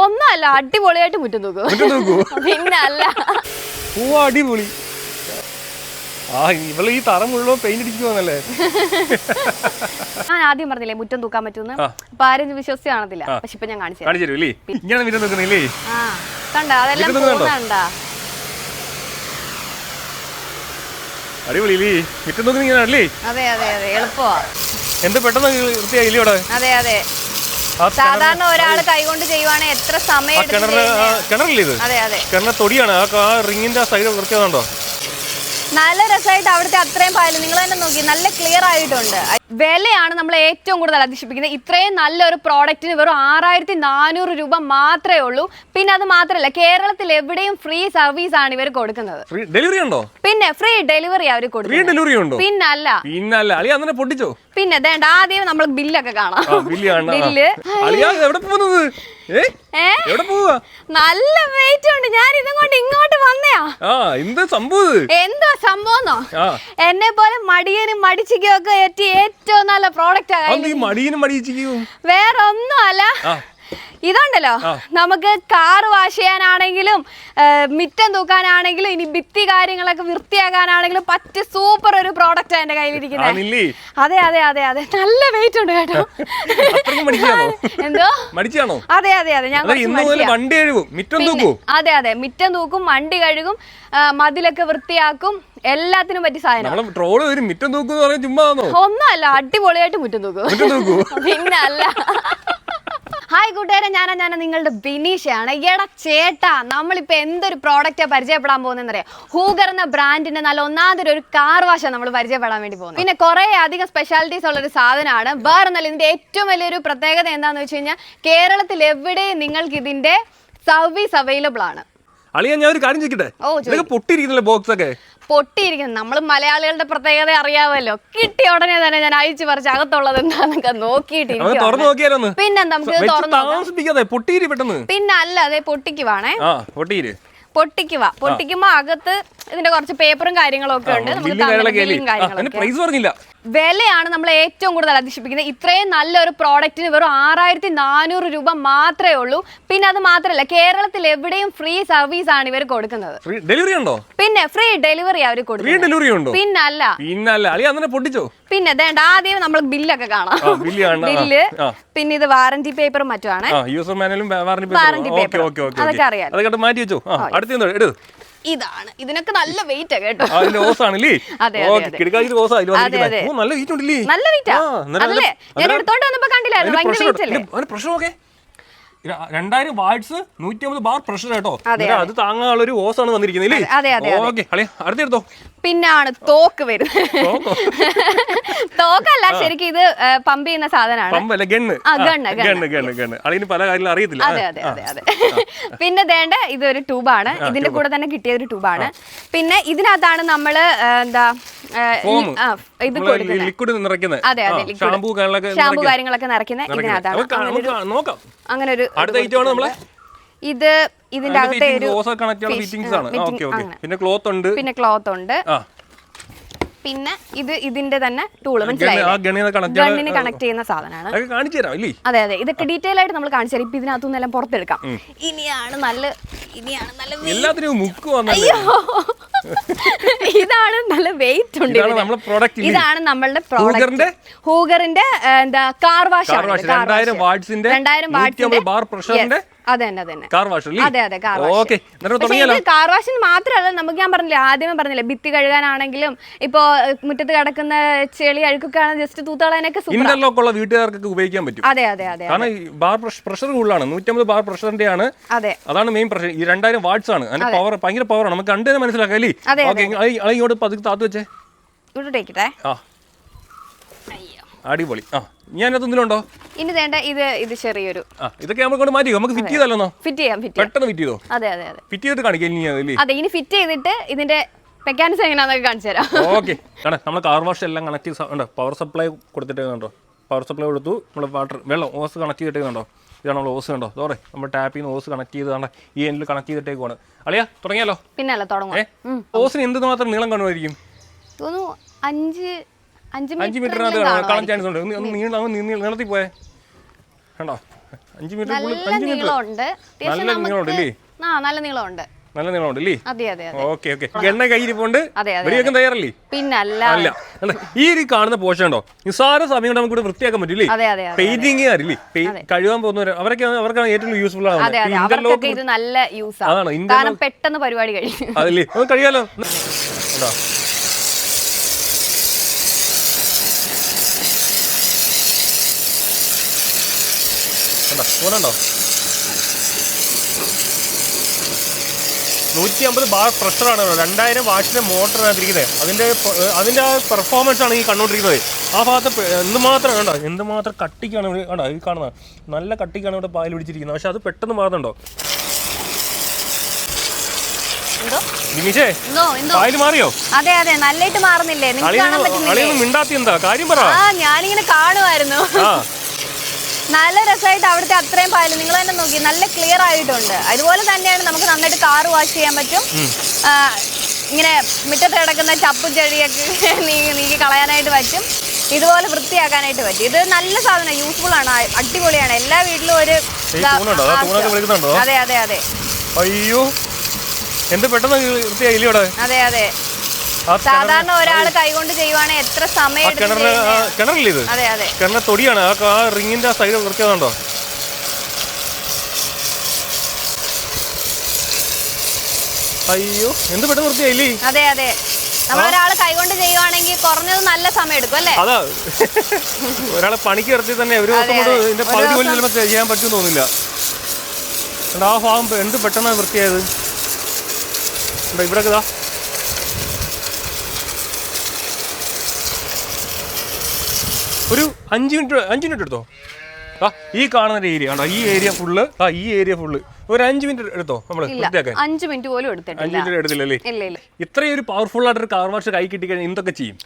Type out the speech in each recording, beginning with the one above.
ഒന്നല്ല അടിപൊളിയായിട്ട് മുറ്റം തൂക്കും. മുറ്റം തൂക്കൂ? പിന്നെ അല്ല ഓ അടിപൊളി. ആ ഇവൾ ഈ തറ മുഴുവൻ പെയിന്റ് അടിക്കുവാന്നല്ലേ ഞാൻ ആദ്യം പറഞ്ഞില്ലേ മുറ്റം തൂക്കാൻ പറ്റുമെന്ന് ആ. അപ്പൊ ആരും വിശ്വസിച്ച് കാണത്തില്ല. പക്ഷെ ഇപ്പൊ ഞാൻ കാണിച്ചു തരാം. കാണിച്ചു തരും ഇല്ലേ? ഇങ്ങനെ മിറ്റം നിൽക്കുന്നില്ലേ ആ കണ്ട? അതെല്ലാം? പോകുന്നുണ്ടാ അടിപൊളി ഇല്ലേ? മുറ്റം നോക്കുന്ന ഇങ്ങനെ അല്ലേ അതെ അതെ അതെ. എളുപ്പമാ എന്ത് പെട്ടെന്ന് വൃത്തിയായില്ലേ ഇവിടെ? അതെ അതെ. സാധാരണ ഒരാൾ കൈകൊണ്ട് ചെയ്യുവാണെങ്കിൽ എത്ര സമയം? കിണറില്ലേ ഇത്? കിണറിന്റെ തൊടിയാണ്. ആ റിങ്ങിന്റെ ആ സൈഡ് വൃത്തിയാകുന്നുണ്ടോ നല്ല രസമായിട്ട് അവിടുത്തെ അത്രയും പായൽ നിങ്ങൾ തന്നെ നോക്കി നല്ല ക്ലിയർ ആയിട്ടുണ്ട്. വിലയാണ് നമ്മൾ ഏറ്റവും കൂടുതൽ അധിഷ്ഠിപ്പിക്കുന്നത് ഇത്രയും നല്ലൊരു പ്രോഡക്റ്റിന് വെറും ആറായിരത്തി നാനൂറ് രൂപ മാത്രമേ ഉള്ളൂ. പിന്നെ അത് മാത്രമല്ല കേരളത്തിൽ എവിടെയും ഫ്രീ സർവീസ് ആണ് ഇവർ കൊടുക്കുന്നത്. ഡെലിവറി ഉണ്ടോ? പിന്നെ ഫ്രീ ഡെലിവറി അവർ കൊടുക്കും കൊടുക്കുന്നത്. ഡെലിവറി ഉണ്ടോ? പിന്നല്ല. പിന്നല്ല. അളിയ അന്നെ പൊട്ടിച്ചോ? പിന്നെ ആദ്യം നമ്മൾ ബില്ലൊക്കെ കാണാം. ബില്ല് എവിടെ പോകുന്നത് നല്ല വെയിറ്റ് ഉണ്ട്. ഞാൻ ഇതും കൊണ്ട് ഇങ്ങോട്ട് വന്നയാ. എന്താ സംഭവം എന്താ സംഭവന്നോ? എന്നെ പോലെ മടിയനും മടിച്ചിക്കും ഒക്കെ ഏറ്റവും നല്ല പ്രോഡക്റ്റ് വേറെ ഒന്നും അല്ല ഇതുണ്ടല്ലോ. നമുക്ക് കാർ വാഷ് ചെയ്യാനാണെങ്കിലും മിറ്റം തൂക്കാനാണെങ്കിലും ഇനി ഭിത്തി കാര്യങ്ങളൊക്കെ വൃത്തിയാക്കാനാണെങ്കിലും പറ്റിയ സൂപ്പർ ഒരു പ്രോഡക്റ്റ് എന്റെ കയ്യിലിരിക്കുന്നത് അതെ അതെ അതെ അതെ. നല്ല വെയിറ്റ് ഉണ്ട് കേട്ടോ. എന്തോ? മടിച്ചാണോ? അതെ അതെ അതെ. ഞാൻ. വണ്ടി മിറ്റം തൂക്കും? അതെ അതെ. മിറ്റം തൂക്കും വണ്ടി കഴുകും മതിലൊക്കെ വൃത്തിയാക്കും എല്ലാത്തിനും പറ്റി സാധനം. ട്രോൾ വരും. മിറ്റം തൂക്കും ഒന്നല്ല അടിപൊളിയായിട്ട് മുറ്റം തൂക്കും. മുറ്റം തൂക്കൂ? പിന്നെ അല്ല ഹായ് കൂട്ടുകാരെ. ഞാനാ ഞാൻ നിങ്ങളുടെ ബിനീഷയാണ്. എടാ ചേട്ടാ നമ്മളിപ്പോൾ എന്തൊരു പ്രോഡക്റ്റാണ് പരിചയപ്പെടാൻ പോകുന്നറിയാം ഹൂഗർ എന്ന ബ്രാൻഡിന്റെ നല്ല ഒന്നാമതൊരു ഒരു കാർ വാഷാണ് നമ്മൾ പരിചയപ്പെടാൻ വേണ്ടി പോകുന്നത്. പിന്നെ കുറേ അധികം സ്പെഷ്യാലിറ്റീസ് ഉള്ള ഒരു സാധനമാണ്. വേറെ നല്ല ഇതിന്റെ ഏറ്റവും വലിയൊരു പ്രത്യേകത എന്താണെന്ന് വെച്ച് കഴിഞ്ഞാൽ കേരളത്തിൽ എവിടെയും നിങ്ങൾക്ക് ഇതിന്റെ സർവീസ് അവൈലബിൾ ആണ്. അളിയാ ഞാൻ ഒരു കാര്യം ചോദിക്കട്ടെ? പൊട്ടിയിരിക്കുന്നല്ലേ ബോക്സ് ഒക്കെ. പൊട്ടിയിരിക്കുന്നു. നമ്മൾ മലയാളികളുടെ പ്രത്യേകത അറിയാമല്ലോ കിട്ടിയ ഉടനെ തന്നെ ഞാൻ അയച്ചു പറിച്ച് അകത്തുള്ളത് എന്താന്നൊക്കെ നോക്കിയിട്ടിരിക്കും പിന്നെന്താ നമുക്ക് തുറന്നു പിന്നെ അല്ലാതെ പൊട്ടിക്കുവാണേ. ആ പൊട്ടിയിര്. പൊട്ടിക്കുക പൊട്ടിക്കുമ്പോ അകത്ത് ഇതിന്റെ കുറച്ച് പേപ്പറും കാര്യങ്ങളും ഒക്കെ ഉണ്ട്. നമുക്ക് പ്രൈസ് പറഞ്ഞില്ല. വിലയാണ് നമ്മൾ ഏറ്റവും കൂടുതൽ അതിശിപ്പിക്കുന്നത് ഇത്രയും നല്ലൊരു പ്രോഡക്റ്റിന് വെറും ആറായിരത്തി നാനൂറ് രൂപ മാത്രമേ ഉള്ളൂ. പിന്നെ അത് മാത്രമല്ല കേരളത്തിൽ എവിടെയും ഫ്രീ സർവീസ് ആണ് ഇവർ കൊടുക്കുന്നത്. ഫ്രീ ഡെലിവറി ഉണ്ടോ? പിന്നെ ഫ്രീ ഡെലിവറി അവർ ഫ്രീ കൊടുക്കുന്നത്. ഡെലിവറി ഉണ്ടോ? പിന്നല്ല. പിന്നല്ല. അളിയ അന്നെ പൊട്ടിച്ചോ? പിന്നെ വേണ്ട ആദ്യം നമ്മൾ ബില്ലൊക്കെ കാണാം. ആ, കാണണം. ആ, ബില്ല് ആ. പിന്നെ ഇത് വാറന്റി പേപ്പറും മറ്റുമാണ് ആ user മാനുവലും warranty Warranty okay paper. Okay okay. അതൊക്കെ അറിയാം. അതൊക്കെ മാറ്റി വെച്ചോ? ആ അടുത്ത ഇതാണ്. ഇതിനൊക്കെ നല്ല വെയിറ്റ് കേട്ടോ. ആണല്ലേ? നല്ല വെയിറ്റ് ഉണ്ടല്ലേ? നല്ല വെയിറ്റ് ഞാൻ എടുത്തോണ്ട് വന്നപ്പോ കണ്ടില്ലായിരുന്നു ഭയങ്കര വെയിറ്റ് അല്ലേ? രണ്ടായിരം വാട്സ് നൂറ്റി അമ്പത് ബാർ പ്രഷർ കേട്ടോ. അതെ, അത്. താങ്ങാനുള്ള ഒരു ഓസ് ആണ് വന്നിരിക്കുന്നത് അടുത്തെടുത്തോ. പിന്നാണ് തോക്ക് വരുന്നത്. തോക്കല്ല ശരിക്കും ഇത് പമ്പ് ചെയ്യുന്ന സാധനമാണ്. പല കാര്യങ്ങളും അറിയത്തില്ല. അതെ അതെ അതെ അതെ. പിന്നെ ദേണ്ട ഇതൊരു ട്യൂബാണ്. ഇതിന്റെ കൂടെ തന്നെ കിട്ടിയ ഒരു ട്യൂബാണ്. പിന്നെ ഇതിനകത്താണ് നമ്മൾ എന്താ ഈ- ഇത് കൊടുക്കുന്നത്. ലിക്വിഡ് നിറയ്ക്കുന്നത്. അതെ അതെ. ഷാമ്പൂ കാര്യങ്ങളൊക്കെ നിറയ്ക്കുന്നത്. ഇതിനകത്താണ്. അങ്ങനെ ഒരു അടുത്ത ഐറ്റം ആണ് നമ്മളെ? ഇത് ഇതിന്റെ അകത്തെ ഒരു ഫിറ്റിംഗ്സ് ആണ്. Okay okay. പിന്നെ ക്ലോത്ത് ഉണ്ട്. പിന്നെ ക്ലോത്ത് ഉണ്ട്. പിന്നെ ഇത് ഇതിന്റെ തന്നെ ടൂൾ മനസ്സിലായില്ലേ? ഗണ്ണിനെ കണക്ട് ചെയ്യുന്ന സാധനമാണ്. കാണിച്ചു തരാം ഇല്ലേ? അതെ അതെ. ഇതൊക്കെ ഡീറ്റെയിൽ ആയിട്ട് നമ്മൾ കാണിച്ചു തരാം. ഇപ്പൊ ഇതിനകത്തു എല്ലാം പുറത്തെടുക്കാം. ഇനിയാണ് നല്ല ഇനിയാണ് നല്ല എല്ലാത്തിനും മുക്ക് വന്നത് അയ്യോ. ഇതാണ് നല്ല വെയിറ്റ് ഉണ്ട് ഇതാണ് നമ്മളുടെ പ്രോഡക്റ്റ് ഹൂഗറിന്റെ? എന്താ കാർ വാഷ് രണ്ടായിരം വാട്ട്സിന്റെ രണ്ടായിരം അമ്പത് ബാർ പ്രഷറിന്റെ അതെ തന്നെ അതെ കാർ വാഷ് അതെ അതെ കാർ വാഷ് കാർ വാഷിന് മാത്രമല്ല നമുക്ക് ഞാൻ പറഞ്ഞില്ല ആദ്യമേ പറഞ്ഞില്ല ഭിത്തി കഴുകാനാണെങ്കിലും ഇപ്പോ മുറ്റത്ത് കിടക്കുന്ന ചെളി അഴുക്കൊക്കെ ജസ്റ്റ് തൂത്താളാനൊക്കെ ഇന്റർലോക്ക് ഉള്ള വീട്ടുകാർക്കൊക്കെ ഉപയോഗിക്കാൻ പറ്റും. അതെ അതെ അതെ കാരണം ബാർ പ്രഷർ കൂടുതലാണ്. നൂറ്റമ്പത് ബാർ പ്രഷറിന്റെ ആണ്. അതെ. അതാണ് മെയിൻ പ്രഷർ ഈ രണ്ടായിരം വാട്ട്സ് ആണ്. അതിന്റെ പവർ ഭയങ്കര പവറാണ് നമുക്ക് കണ്ടു തന്നെ മനസ്സിലാക്കാം അല്ലേ? ഇങ്ങോട്ട് പതുക്കെ താത്തു വെച്ചേ? ഇവിടെ ആ. അടിപൊളി. ആ ഞാനത് എന്തിലുണ്ടോ? ഇനി വേണ്ട ഇത് ഇത് ചെറിയൊരു. ആ ഇതൊക്കെ നമ്മൾ കൊണ്ട് മാറ്റി നമുക്ക് ഫിറ്റ് ചെയ്തല്ലോ ഫിറ്റ് ചെയ്യാം ഫിറ്റ് പെട്ടെന്ന് ഫിറ്റ് ചെയ്തോ? അതെ അതെ അതെ. ഫിറ്റ് ചെയ്തിട്ട് കാണിക്കാം ഇനി അതല്ലേ അതെ ഇനി ഫിറ്റ് ചെയ്തിട്ട് ഇതിന്റെ മെക്കാനിസം എങ്ങനെയാണെന്നൊക്കെ കാണിച്ചു തരാം. ഓക്കെ. കാണാം നമ്മൾ കാർ വാഷ് എല്ലാം കണക്ട് ചെയ്ത് പവർ സപ്ലൈ കൊടുത്തിട്ടുണ്ടോ പവർ സപ്ലൈ കൊടുത്തു നമ്മൾ വാട്ടർ വെള്ളം ഓസ് കണക്ട് ചെയ്തിട്ടുണ്ടോ ഇതാണ് നമ്മൾ ഓസ് കണ്ടോ? സോറി നമ്മൾ ടാപ്പിൽ നിന്ന് ഓസ് കണക്ട് ചെയ്ത് കണ്ട ഈ എൻഡിൽ കണക്ട് ചെയ്തിട്ടേക്കുവാണ്. അളിയാ തുടങ്ങിയാലോ? പിന്നല്ല തുടങ്ങും ഓസിന് എന്ത് മാത്രം നീളം കാണുമായിരിക്കും? തോന്നുന്നു അഞ്ച് അഞ്ച് മീറ്ററിനകത്ത് കാണാൻ ചാൻസ് ഉണ്ട്. ഒന്ന് നീളം നീളത്തിൽ പോയേ. കണ്ടോ? അഞ്ച് മീറ്റർ അഞ്ച് മീറ്റർ നീളമുണ്ട്. നല്ല നീളമുണ്ട് നല്ല നീളമുണ്ട്. നല്ല നീളമുണ്ട് ഓക്കെ ഓക്കെ. എണ്ണ കയ്യിരിപ്പുണ്ട്. വെടിവെക്കാൻ തയ്യാറല്ലേ? പിന്നല്ല അല്ല. ഈ ഒരു കാണുന്ന പോഷൻ ഉണ്ടോ? നിസ്സാര സമയം കൊണ്ട് നമുക്ക് ഇവിടെ വൃത്തിയാക്കാൻ പറ്റില്ലേ പെയിന്റിങ് ആരില്ലേ കഴുകാൻ പോകുന്നവർ അവരൊക്കെ അവർക്കാണ് ഏറ്റവും യൂസ്ഫുൾ ആണ് അതാണ്. പെട്ടെന്ന് പരിപാടി കഴിഞ്ഞു അതല്ലേ? കഴിയാലോ ഉണ്ടോ? തോന്നുന്നുണ്ടോ നൂറ്റി അമ്പത് ബാർ പ്രഷറാണ് രണ്ടായിരം വാട്ടിന്റെ മോട്ടറാണ് ഇരിക്കുന്നത് അതിന്റെ അതിന്റെ അതിന്റെ ആ പെർഫോമൻസ് ആണ് ഈ കണ്ടുകൊണ്ടിരിക്കുന്നത് ആ ഭാഗത്ത് എന്തുമാത്രം കണ്ടോ? എന്തുമാത്രം കട്ടിക്കാണ് ഇവിടെ കണ്ടോ? ഈ കാണുന്നത് നല്ല കട്ടിക്കാണ് ഇവിടെ പാൽ പിടിച്ചിരിക്കുന്നത്. പക്ഷെ അത് പെട്ടെന്ന് മാറുന്നുണ്ടോ? നിമിഷേ മാറിയോ? അതെ അതെ നല്ലായിട്ട് മാറുന്നില്ലേ? മിണ്ടാത്തി എന്താ കാര്യം പറ. ഞാനിങ്ങനെ കാണുമായിരുന്നു നല്ല രസമായിട്ട് അവിടുത്തെ അത്രയും പായൽ നിങ്ങൾ തന്നെ നോക്കി. നല്ല ക്ലിയർ ആയിട്ടുണ്ട്. അതുപോലെ തന്നെയാണ് നമുക്ക് നന്നായിട്ട് കാർ വാഷ് ചെയ്യാൻ പറ്റും. ഇങ്ങനെ മുറ്റത്ത് കിടക്കുന്ന ചപ്പും ചെടിയൊക്കെ നീങ്ങി നീക്കി കളയാനായിട്ട് പറ്റും. ഇതുപോലെ വൃത്തിയാക്കാനായിട്ട് പറ്റും. ഇത് നല്ല സാധനം യൂസ്ഫുൾ ആണ്. അടിപൊളിയാണ്. എല്ലാ വീട്ടിലും ഒരു അതാ അതെ അതെ അതെ. അയ്യോ. എന്ത് പെട്ടെന്ന് വൃത്തിയായില്ലേ അതെ. സാധാരണ ഒരാൾ കൈകൊണ്ട് ചെയ്യുവാണെങ്കിൽ എത്ര സമയം കിണറിന് ആ ഇത്? അതെ അതെ. കിണറിന് തൊടിയാണ്. ആ റിങ്ങിന്റെ ആ സൈഡ് വൃത്തിയാകുന്നുണ്ടോ അയ്യോ എന്ത് പെട്ടെന്ന് വൃത്തിയായില്ലേ? അതെ അതെ. നമ്മളൊരാൾ കൈകൊണ്ട് ചെയ്യുവാണെങ്കിൽ കുറഞ്ഞത് നല്ല സമയം എടുക്കും അല്ലേ? അതാ. ഒരാളെ പണിക്ക് ഇറത്തി തന്നെ ഒരു ദിവസം കൊണ്ട് ഇതിന്റെ പകുതി പോലും ചിലപ്പോൾ ചെയ്യാൻ പറ്റുമെന്ന് തോന്നില്ല. ആ ഭാഗം എന്ത് പെട്ടെന്നാണ് വൃത്തിയായത്? ഇവിടെ ഇതാ. ഒരു അഞ്ച് മിനിറ്റ് അഞ്ച് മിനിറ്റ് എടുത്തോ. ആ ഈ കാണുന്ന ഏരിയ കണ്ടോ? ഈ ഏരിയ ഫുള്ള് ആ ഈ ഏരിയ ഫുള്ള് ഒരു അഞ്ച് മിനിറ്റ് എടുത്തോ? നമ്മൾ വൃത്തിയാക്കാൻ അഞ്ചു മിനിറ്റ് പോലും എടുത്തിട്ടില്ല. അഞ്ച് മിനിറ്റ് എടുത്തില്ലല്ലേ? ഇല്ല ഇല്ല. ഇത്രയും ഒരു പവർഫുൾ ആയിട്ടൊരു കാർ വാഷ് കൈ കിട്ടിക്കഴിഞ്ഞാൽ എന്തൊക്കെ ചെയ്യും?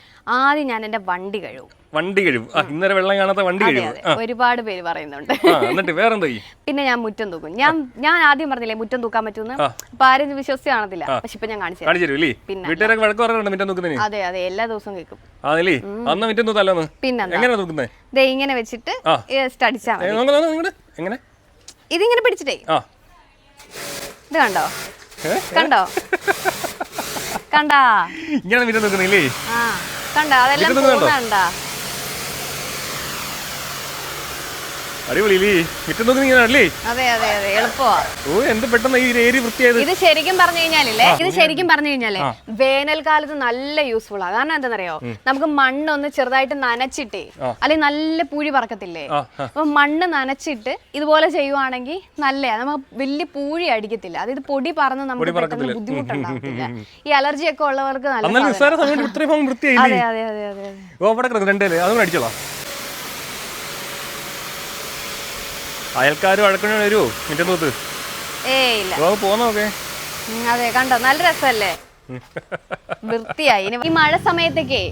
ആദ്യം ഞാൻ എന്റെ വണ്ടി കഴുകും. വണ്ടി കഴിവ് ആ ഇന്നലെ വെള്ളം കാണാത്ത വണ്ടി അതെ കഴിവും അതെ. ഒരുപാട് പേര് പറയുന്നുണ്ട്. ആ എന്നിട്ട് വേറെന്താ ചെയ്യും? പിന്നെ ഞാൻ മുറ്റം തൂക്കും. ഞാൻ ഞാൻ ആദ്യം പറഞ്ഞില്ലേ മുറ്റം തൂക്കാൻ പറ്റുമെന്ന്. അപ്പൊ ആരും ഇത് വിശ്വസിച്ച് കാണത്തില്ല. പക്ഷെ ഇപ്പൊ ഞാൻ കാണിച്ചു തരാം. കാണിച്ചു പിന്നെ വീട്ടുകാരൊക്കെ വഴക്ക് പറയുന്നുണ്ട് മിറ്റം നോക്കുന്നതിന് അതെ അതെ. എല്ലാ ദിവസവും കേൾക്കും. ആണല്ലേ? അന്ന് മിറ്റം തൂത്തല്ലോന്ന് പിന്നെന്താ എങ്ങനെ നോക്കുന്നേ ദേ ഇങ്ങനെ വെച്ചിട്ട് ആ. നിങ്ങടെ എങ്ങനെ? ഇതിങ്ങനെ പിടിച്ചിട്ടേ. ആ. ഇത് കണ്ടോ? കണ്ടോ? കണ്ടാ? ഇങ്ങനെ മിറ്റം നോക്കുന്നില്ലേ ആ കണ്ടോ? അതെല്ലാം കണ്ടോ? പോകുന്നുണ്ടാ അടിപൊളിയില്ലേ മിറ്റം അതെ അതെ അതെ എളുപ്പമാ ഓ എന്ത് പെട്ടെന്ന് ഈ ഏരി വൃത്തിയായത്? ഇത് ശരിക്കും പറഞ്ഞു കഴിഞ്ഞാലേ ഇത് ശരിക്കും പറഞ്ഞു കഴിഞ്ഞാലേ വേനൽക്കാലത്ത് നല്ല യൂസ്ഫുൾ ആ. കാരണം എന്താണെന്നറിയോ? നമുക്ക് മണ്ണൊന്ന് ചെറുതായിട്ട് നനച്ചിട്ടേ അല്ലെങ്കിൽ നല്ല പൂഴി പറക്കത്തില്ലേ? അപ്പൊ മണ്ണ് നനച്ചിട്ട് ഇതുപോലെ ചെയ്യുവാണെങ്കിൽ നല്ലയാ. നമുക്ക് വലിയ പൂഴി അടിക്കത്തില്ല. അതായത് പൊടി പറന്ന് നമുക്ക് പെട്ടെന്ന് ബുദ്ധിമുട്ടുണ്ടാകത്തില്ല ഈ അലർജി ഒക്കെ ഉള്ളവർക്ക് നല്ല അതെ അതെ അതെ അതും അടിച്ചോളാം. അയൽക്കാരും അഴക്കണ വരുമോ മിറ്റം തൂത്ത് ഏയ് ഇല്ല. പോന്നോക്കെ അതെ കണ്ടോ? നല്ല രസമല്ലേ? വൃത്തിയായി. ഈ മഴ സമയത്തൊക്കെ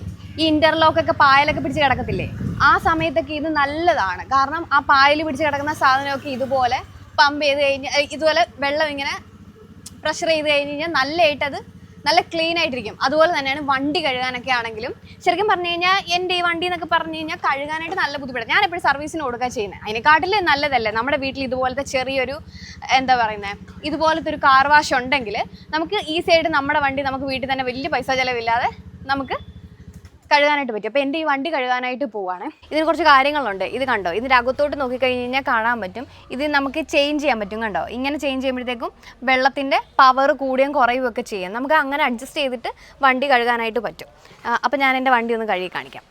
ഈ ഇന്റർലോക്ക് ഒക്കെ പായലൊക്കെ പിടിച്ച് കിടക്കത്തില്ലേ? ആ സമയത്തൊക്കെ ഇത് നല്ലതാണ്. കാരണം ആ പായൽ പിടിച്ച് കിടക്കുന്ന സാധനമൊക്കെ ഇതുപോലെ പമ്പ് ചെയ്ത് കഴിഞ്ഞാൽ ഇതുപോലെ വെള്ളം ഇങ്ങനെ പ്രഷർ ചെയ്ത് കഴിഞ്ഞ് കഴിഞ്ഞാൽ നല്ലതായിട്ട് അത് നല്ല ക്ലീൻ ആയിട്ടിരിക്കും. അതുപോലെ തന്നെയാണ് വണ്ടി കഴുകാനൊക്കെ ആണെങ്കിലും ശരിക്കും പറഞ്ഞു കഴിഞ്ഞാൽ എന്റെ ഈ വണ്ടി എന്നൊക്കെ പറഞ്ഞു കഴിഞ്ഞാൽ കഴുകാനായിട്ട് നല്ല ബുദ്ധിമുട്ടാണ്. ഞാൻ എപ്പോഴും സർവീസിന് കൊടുക്കുക ചെയ്യുന്നത് അതിനെക്കാട്ടിൽ നല്ലതല്ലേ? നമ്മുടെ വീട്ടിൽ ഇതുപോലത്തെ ചെറിയൊരു എന്താ പറയുന്നത് ഇതുപോലത്തെ ഒരു കാർ വാഷ് ഉണ്ടെങ്കിൽ നമുക്ക് ഈസി ആയിട്ട് നമ്മുടെ വണ്ടി നമുക്ക് വീട്ടിൽ തന്നെ വലിയ പൈസ ചിലവില്ലാതെ നമുക്ക് കഴുകാനായിട്ട് പറ്റും. അപ്പോൾ എന്റെ ഈ വണ്ടി കഴുകാനായിട്ട് പോവാണ്. ഇതിന് കുറച്ച് കാര്യങ്ങളുണ്ട്. ഇത് കണ്ടോ? ഇതിന്റെ അകത്തോട്ട് നോക്കിക്കഴിഞ്ഞ് കഴിഞ്ഞാൽ കാണാൻ പറ്റും. ഇത് നമുക്ക് ചേഞ്ച് ചെയ്യാൻ പറ്റും കണ്ടോ? ഇങ്ങനെ ചേഞ്ച് ചെയ്യുമ്പോഴത്തേക്കും വെള്ളത്തിന്റെ പവർ കൂടിയും കുറയും ഒക്കെ ചെയ്യാം. നമുക്ക് അങ്ങനെ അഡ്ജസ്റ്റ് ചെയ്തിട്ട് വണ്ടി കഴുകാനായിട്ട് പറ്റും. അപ്പോൾ ഞാൻ എന്റെ വണ്ടി ഒന്ന് കഴുകി കാണിക്കാം.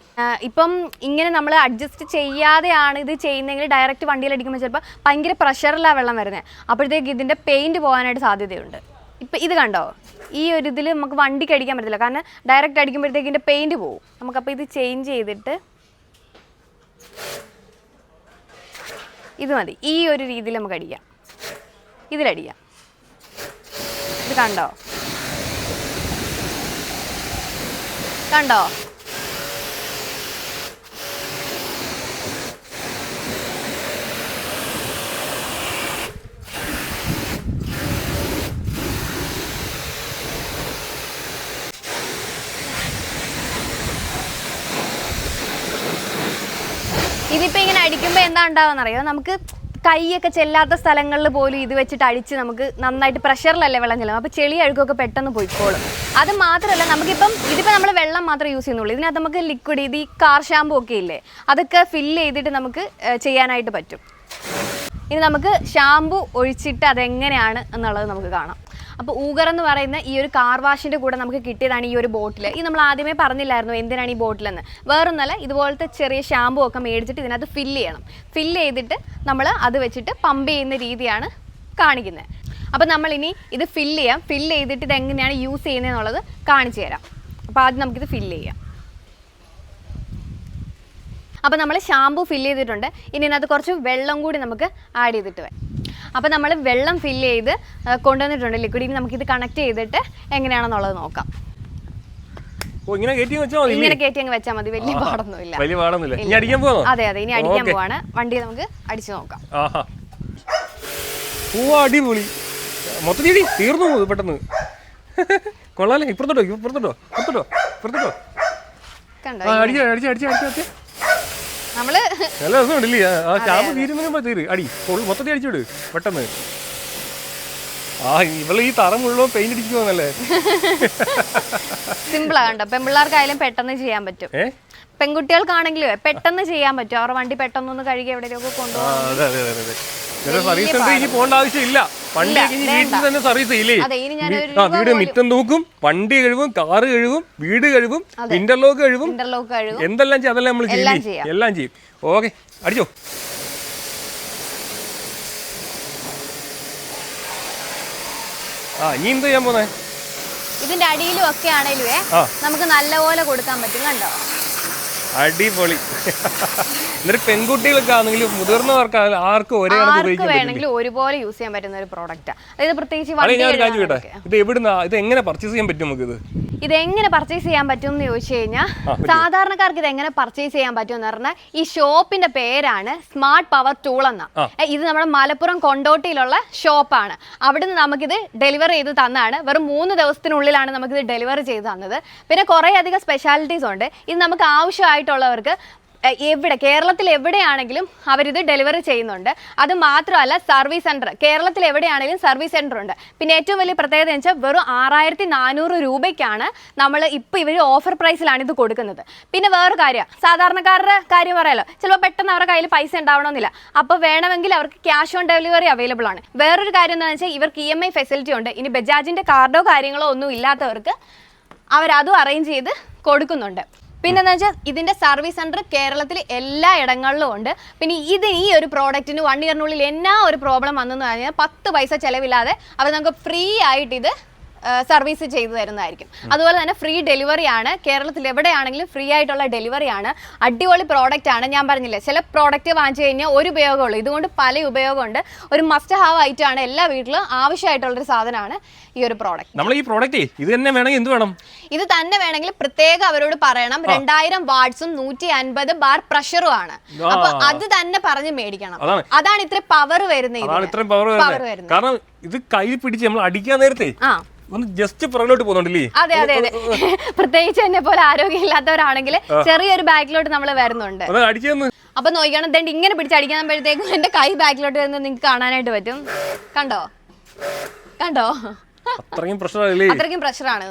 ഇപ്പം ഇങ്ങനെ നമ്മൾ അഡ്ജസ്റ്റ് ചെയ്യാതെയാണ് ഇത് ചെയ്യുന്നതെങ്കിൽ ഡയറക്റ്റ് വണ്ടിയിൽ അടിക്കുമ്പോൾ ചിലപ്പോൾ ഭയങ്കര പ്രഷറിലാണ് വെള്ളം വരുന്നത് അപ്പോഴത്തേക്ക് ഇതിന്റെ പെയിന്റ് പോകാനായിട്ട് സാധ്യതയുണ്ട്. ഇപ്പം ഇത് കണ്ടോ? ഈ ഒരു ഇതിൽ നമുക്ക് വണ്ടിക്ക് അടിക്കാൻ പറ്റില്ല കാരണം ഡയറക്റ്റ് അടിക്കുമ്പോഴത്തേക്ക് ഇതിന്റെ പെയിന്റ് പോവും. നമുക്കപ്പോൾ ഇത് ചേഞ്ച് ചെയ്തിട്ട് ഇത് മതി. ഈ ഒരു രീതിയിൽ നമുക്ക് അടിക്കാം. ഇതിലടിക്കാം ഇത് കണ്ടോ? കണ്ടോ? ഇതിപ്പോൾ ഇങ്ങനെ അടിക്കുമ്പോൾ എന്താ ഉണ്ടാവുമെന്നറിയോ നമുക്ക് കൈയൊക്കെ ചെല്ലാത്ത സ്ഥലങ്ങളിൽ പോലും ഇത് വെച്ചിട്ട് അടിച്ച് നമുക്ക് നന്നായിട്ട് പ്രഷറിലല്ലേ വെള്ളം ചെല്ലും അപ്പോൾ ചെളി അഴുക്കൊക്കെ പെട്ടെന്ന് പോയിക്കോളും. അത് മാത്രമല്ല നമുക്കിപ്പം ഇതിപ്പോൾ നമ്മൾ വെള്ളം മാത്രമേ യൂസ് ചെയ്യുന്നുള്ളൂ. ഇതിനകത്ത് നമുക്ക് ലിക്വിഡ് ഇത് ഈ കാർ ഷാമ്പു ഒക്കെ ഇല്ലേ അതൊക്കെ ഫില്ല് ചെയ്തിട്ട് നമുക്ക് ചെയ്യാനായിട്ട് പറ്റും. ഇനി നമുക്ക് ഷാമ്പു ഒഴിച്ചിട്ട് അതെങ്ങനെയാണ് എന്നുള്ളത് നമുക്ക് കാണാം. അപ്പോൾ ഊഗർ എന്ന് പറയുന്ന ഈ ഒരു കാർ വാഷിന്റെ കൂടെ നമുക്ക് കിട്ടിയതാണ് ഈ ഒരു ബോട്ടിൽ ഇത് നമ്മൾ ആദ്യമേ പറഞ്ഞില്ലായിരുന്നു എന്തിനാണ് ഈ ബോട്ടിലെന്ന് വേറൊന്നല്ല ഇതുപോലത്തെ ചെറിയ ഷാമ്പു ഒക്കെ മേടിച്ചിട്ട് ഇതിനകത്ത് ഫില്ല് ചെയ്യണം. ഫില്ല് ചെയ്തിട്ട് നമ്മൾ അത് വെച്ചിട്ട് പമ്പ് ചെയ്യുന്ന രീതിയാണ് കാണിക്കുന്നത്. അപ്പോൾ നമ്മളിനി ഇത് ഫില്ല് ചെയ്യാം. ഫില്ല് ചെയ്തിട്ട് ഇത് എങ്ങനെയാണ് യൂസ് ചെയ്യുന്നതെന്നുള്ളത് കാണിച്ചു തരാം. അപ്പോൾ ആദ്യം നമുക്കിത് ഫില്ല് ചെയ്യാം. അപ്പോൾ നമ്മൾ ഷാമ്പു ഫില്ല് ചെയ്തിട്ടുണ്ട്. ഇനി അത് കുറച്ച് വെള്ളം കൂടി നമുക്ക് ആഡ് ചെയ്തിട്ട് വരാം. അപ്പോൾ നമ്മൾ വെള്ളം ഫില്ല് ചെയ്ത് കൊണ്ടുവന്നിട്ടുണ്ട് ലിക്വിഡ് ഇനി നമുക്കിത് കണക്ട് ചെയ്തിട്ട് എങ്ങനെയാണെന്നുള്ളത് നോക്കാം. ഇങ്ങനെ കയറ്റി വെച്ചാൽ ഇങ്ങനെ കയറ്റി അങ്ങ് വെച്ചാൽ മതി വലിയ പാടൊന്നുമില്ല. വലിയ പാടൊന്നുമില്ല. ഇനി അടിക്കാൻ പോകാമോ അതെ അതെ ഇനി അടിക്കാൻ പോവാണ്. വണ്ടി നമുക്ക് അടിച്ചു നോക്കാം. പൂവാ അടിപൊളി. മൊത്തത്തിൽ തീർന്നു പോകും പെട്ടെന്ന്. കൊള്ളാലേ ഇപ്പുറത്തോട്ടോ ഇപ്പുറത്തോട്ടോ ഇപ്പുറത്തോട്ടോ ഇപ്പുറത്തോട്ടോ. അടിച്ചോ അടിച്ച അടിച്ച അടിച്ച. നമ്മൾ നല്ല രസമുണ്ടല്ലേ? ആ, ചാമ്പ് തീരുന്നതിന് തീര്. അടി മൊത്തത്തിൽ അടിച്ചിട് പെട്ടെന്ന്. ആ ഇവൾ ഈ തറ മുഴുവൻ പെയിന്റ് അടിച്ചു പോകുന്നല്ലേ സിമ്പിളാ കണ്ടോ പെൺപിള്ളേർക്കായാലും പെട്ടെന്ന് ചെയ്യാൻ പറ്റും. പെൺകുട്ടികൾക്കാണെങ്കിലും പെട്ടെന്ന് ചെയ്യാൻ പറ്റും. അവരുടെ വണ്ടി പെട്ടെന്നൊന്ന് കഴുകി എവിടെയൊക്കെ കൊണ്ടുപോകാം സർവീസ് സെന്റർ ഇനി പോകേണ്ട ആവശ്യമില്ല. വണ്ടി ഇനി വീട്ടിൽ തന്നെ സർവീസ് ചെയ്യില്ലേ? ആ വീട് മിറ്റം തൂക്കും വണ്ടി കഴിവും കാറ് കഴിവും വീട് കഴിവും ഇന്റർലോക്ക് കഴിവും എന്തെല്ലാം ചെയ്യും അതെല്ലാം നമ്മൾ ചെയ്യും. എല്ലാം ചെയ്യും. ഓക്കെ അടിച്ചോ. ആ ഇനി എന്ത് ചെയ്യാൻ പോന്നെ? ഇതിന്റെ അടിയിലും ഒക്കെ ആണെങ്കിലും. നമുക്ക് നല്ലപോലെ കൊടുക്കാൻ പറ്റും കണ്ടോ? അടിപൊളി. എന്നിട്ട് പെൺകുട്ടികൾക്കാണെങ്കിലും മുതിർന്നവർക്കാണെങ്കിലും ആർക്കും ഒരേ ആർക്കും വേണമെങ്കിലും ഒരുപോലെ യൂസ് ചെയ്യാൻ പറ്റുന്ന ഒരു പ്രോഡക്റ്റ് അതായത് പ്രത്യേകിച്ച്. ഇത് എവിടുന്ന? ഇത് എങ്ങനെ പർച്ചേസ് ചെയ്യാൻ പറ്റും നമുക്ക് ഇത് ഇത് എങ്ങനെ പർച്ചേസ് ചെയ്യാൻ പറ്റും എന്ന് ചോദിച്ചു കഴിഞ്ഞാൽ സാധാരണക്കാർക്ക് ഇത് എങ്ങനെ പർച്ചേസ് ചെയ്യാൻ പറ്റും എന്ന് പറഞ്ഞാൽ ഈ ഷോപ്പിന്റെ പേരാണ് സ്മാർട്ട് പവർ ടൂൾ എന്ന. ഇത് നമ്മുടെ മലപ്പുറം കൊണ്ടോട്ടിയിലുള്ള ഷോപ്പാണ് അവിടുന്ന് നമുക്കിത് ഡെലിവറി ചെയ്ത് തന്നാണ്. വെറും മൂന്ന് ദിവസത്തിനുള്ളിലാണ് നമുക്കിത് ഡെലിവറി ചെയ്ത് തന്നത്. പിന്നെ കുറേ അധികം സ്പെഷ്യാലിറ്റീസ് ഉണ്ട്. ഇത് നമുക്ക് ആവശ്യമായിട്ടുള്ളവർക്ക് എ, എവിടെ കേരളത്തിൽ എവിടെയാണെങ്കിലും അവരിത് ഡെലിവറി ചെയ്യുന്നുണ്ട്. അത് മാത്രമല്ല സർവീസ് സെന്റർ കേരളത്തിൽ എവിടെയാണെങ്കിലും സർവീസ് സെന്റർ ഉണ്ട്. പിന്നെ ഏറ്റവും വലിയ പ്രത്യേകത എന്ന് വെച്ചാൽ വെറും ആറായിരത്തി നാനൂറ് രൂപയ്ക്കാണ് നമ്മൾ ഇപ്പോൾ ഇവർ ഓഫർ പ്രൈസിലാണ് ഇത് കൊടുക്കുന്നത്. പിന്നെ വേറൊരു കാര്യം സാധാരണക്കാരുടെ കാര്യം പറയാലോ ചിലപ്പോൾ പെട്ടെന്ന് അവരുടെ കയ്യിൽ പൈസ ഉണ്ടാവണമെന്നില്ല. അപ്പോൾ വേണമെങ്കിൽ അവർക്ക് ക്യാഷ് ഓൺ ഡെലിവറി അവൈലബിൾ ആണ്. വേറൊരു കാര്യം എന്താണെന്ന് വെച്ചാൽ ഇവർക്ക് ഇ എം ഐ ഫെസിലിറ്റി ഉണ്ട്. ഇനി ബജാജിന്റെ കാർഡോ കാര്യങ്ങളോ ഒന്നും ഇല്ലാത്തവർക്ക് അവരതും അറേഞ്ച് ചെയ്ത് കൊടുക്കുന്നുണ്ട്. പിന്നെന്ന് വെച്ചാൽ ഇതിന്റെ സർവീസ് സെന്റർ കേരളത്തിൽ എല്ലാ ഇടങ്ങളിലും ഉണ്ട്. പിന്നെ ഇത് ഈ ഒരു പ്രോഡക്റ്റിന് വൺ ഇയറിനുള്ളിൽ എന്നാ ഒരു പ്രോബ്ലം വന്നെന്ന് പറഞ്ഞാൽ പത്ത് പൈസ ചെലവില്ലാതെ അവർ നമുക്ക് ഫ്രീ ആയിട്ട് ഇത് സർവീസ് ചെയ്തു തരുന്നതായിരിക്കും. അതുപോലെ തന്നെ ഫ്രീ ഡെലിവറി ആണ്. കേരളത്തിൽ എവിടെയാണെങ്കിലും ഫ്രീ ആയിട്ടുള്ള ഡെലിവറി ആണ്. അടിപൊളി പ്രോഡക്റ്റ് ആണ്. ഞാൻ പറഞ്ഞില്ലേ ചില പ്രോഡക്റ്റ് വാങ്ങിച്ചു കഴിഞ്ഞാൽ ഒരു ഉപയോഗമുള്ളൂ. ഇതുകൊണ്ട് പല ഉപയോഗമുണ്ട്. ഒരു മസ്റ്റ് ഹാവ് ഐറ്റം ആണ് എല്ലാ വീട്ടിലും ആവശ്യമായിട്ടുള്ളൊരു സാധനമാണ് ഈ ഒരു പ്രോഡക്റ്റ് നമ്മൾ ഈ പ്രോഡക്റ്റ് ഇത് തന്നെ വേണമെങ്കിൽ എന്ത് വേണം? ഇത് തന്നെ വേണമെങ്കിൽ പ്രത്യേകം അവരോട് പറയണം. രണ്ടായിരം വാട്സും നൂറ്റി അൻപത് ബാർ പ്രഷറും ആണ്. അപ്പൊ അത് തന്നെ പറഞ്ഞ് മേടിക്കണം. അതാണ്. ഇത്ര പവർ വരുന്നത്. കാരണം ഇത് കൈ പിടിച്ച് നമ്മൾ അടിക്കാൻ നേരത്തെ ഒന്ന് ജസ്റ്റ് പുറകിലോട്ട് പോകുന്നുണ്ടല്ലേ? അതെ അതെ അതെ. പ്രത്യേകിച്ച് എന്നെ പോലെ ആരോഗ്യമില്ലാത്തവരാണെങ്കിൽ ചെറിയൊരു ബാക്കിലോട്ട് നമ്മൾ വരുന്നുണ്ട്. അപ്പൊ നോക്കിയാണ് ദണ്ട് ഇങ്ങനെ പിടിച്ചടിക്കുമ്പോഴത്തേക്കും എന്റെ കൈ ബാക്കിലോട്ട് വരുന്നത് നിങ്ങൾക്ക് കാണാനായിട്ട് പറ്റും. കണ്ടോ? കണ്ടോ? അത്രയും അത്രയ്ക്കും പ്രഷറാണ്